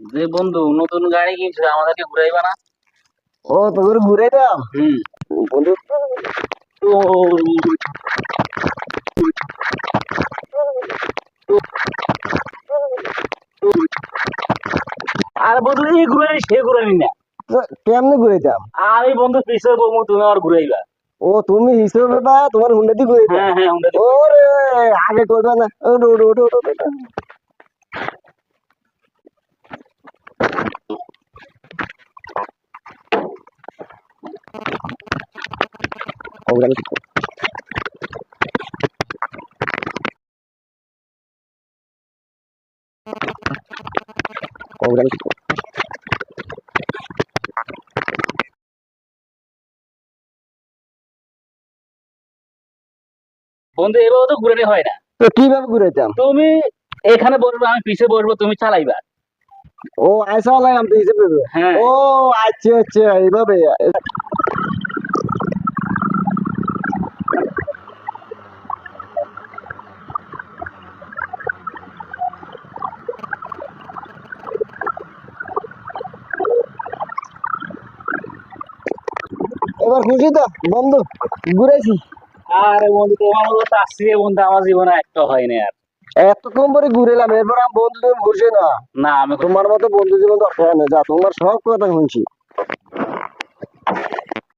যে বন্ধু নতুন গাড়ি কিনছে আমাদেরকে ঘুরাইবা না? ও তোর ঘুরে দাম হুম। বন্ধু আর বন্ধু এই ঘুরানি সে ঘুরানি না। কেমনে ঘুরে দাম আমি বন্ধু পিছে বমু তুমি আর ঘুরাইবা। ও তুমি হিসেবে বা তোমার হুন্ডাতি ঘুরে দাম হ্যাঁ হ্যাঁ হুন্ডা। ওরে আগে করবে না। ওটো ওটো ওটো ওটো বন্ধু এভাবে তো ঘুরানি হয় না। তো কীভাবে ঘুরে দাম তুমি এখানে বসবে আমি পিছে বসবো তুমি চালাইবা। ও আইসা হ্যাঁ। ও আচ্ছা আচ্ছা এইভাবে। এবার খুশি তো? বন্ধু ঘুরেছি। আরে বন্ধু তোমার মতো তার বন্ধু আমার জীবনে একটা হয়নি আর। এতক্ষণ পরে ঘুরেলাম এরপর আমি বন্ধু ঘুরছে না। না আমি তোমার মতো বন্ধু জীবন দরকার না। যা তোমার সব কথা শুনছি।